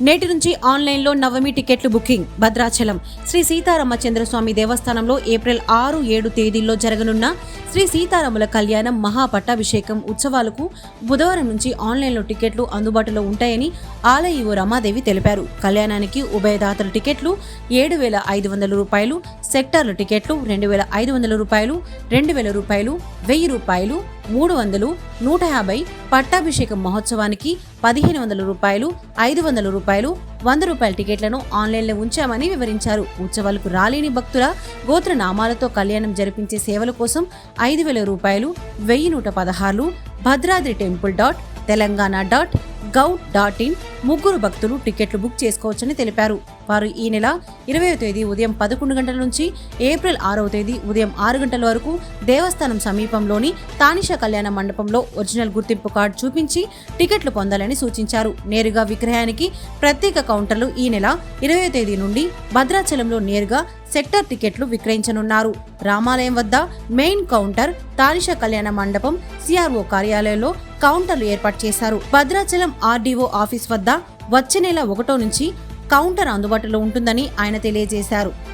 నేటి నుంచి ఆన్లైన్లో నవమి టికెట్లు బుకింగ్. భద్రాచలం శ్రీ సీతారామచంద్రస్వామి దేవస్థానంలో ఏప్రిల్ ఆరు ఏడు తేదీల్లో జరగనున్న శ్రీ సీతారాముల కళ్యాణం మహాపట్టాభిషేకం ఉత్సవాలకు బుధవారం నుంచి ఆన్లైన్లో టికెట్లు అందుబాటులో ఉంటాయని ఆలయ రమాదేవి తెలిపారు. కళ్యాణానికి ఉభయదాతల టికెట్లు ఏడు వేల ఐదు వందల రూపాయలు సెక్టార్ల టికెట్లు రెండు వేల ఐదు వందల రూపాయలు రెండు వేల రూపాయలు వెయ్యి రూపాయలు మూడు వందలు నూట యాభై పట్టాభిషేకం మహోత్సవానికి పదిహేను వందల రూపాయలు ఐదు వందల రూపాయలు వంద రూపాయల టికెట్లను ఆన్లైన్లో ఉంచామని వివరించారు. ఉత్సవాలకు రాలేని భక్తుల గోత్ర నామాలతో కళ్యాణం జరిపించే సేవల కోసం ఐదు వేల రూపాయలు వెయ్యి నూట పదహారులు Bhadradri temple dot Telangana dot gov dot in ముగ్గురు భక్తులు టికెట్లు బుక్ చేసుకోవచ్చని తెలిపారు. వారు ఈ నెల ఇరవై తేదీ ఉదయం పదకొండు గంటల నుంచి ఏప్రిల్ ఆరవ తేదీ ఉదయం ఆరు గంటల వరకు దేవస్థానం సమీపంలోని తానిష కళ్యాణ మండపంలో ఒరిజినల్ గుర్తింపు కార్డు చూపించి టికెట్లు పొందాలని సూచించారు. నేరుగా విక్రయానికి ప్రత్యేక కౌంటర్లు ఈ నెల ఇరవై తేదీ నుండి భద్రాచలంలో నేరుగా సెక్టర్ టికెట్లు విక్రయించనున్నారు. రామాలయం వద్ద మెయిన్ కౌంటర్ తానిష కళ్యాణ మండపం సిఆర్ఓ కార్యాలయంలో కౌంటర్లు ఏర్పాటు చేశారు. భద్రాచలం ఆర్డీఓ ఆఫీస్ వద్ద వచ్చే నెల ఒకటో నుంచి కౌంటర్ అందుబాటులో ఉంటుందని ఆయన తెలియజేశారు.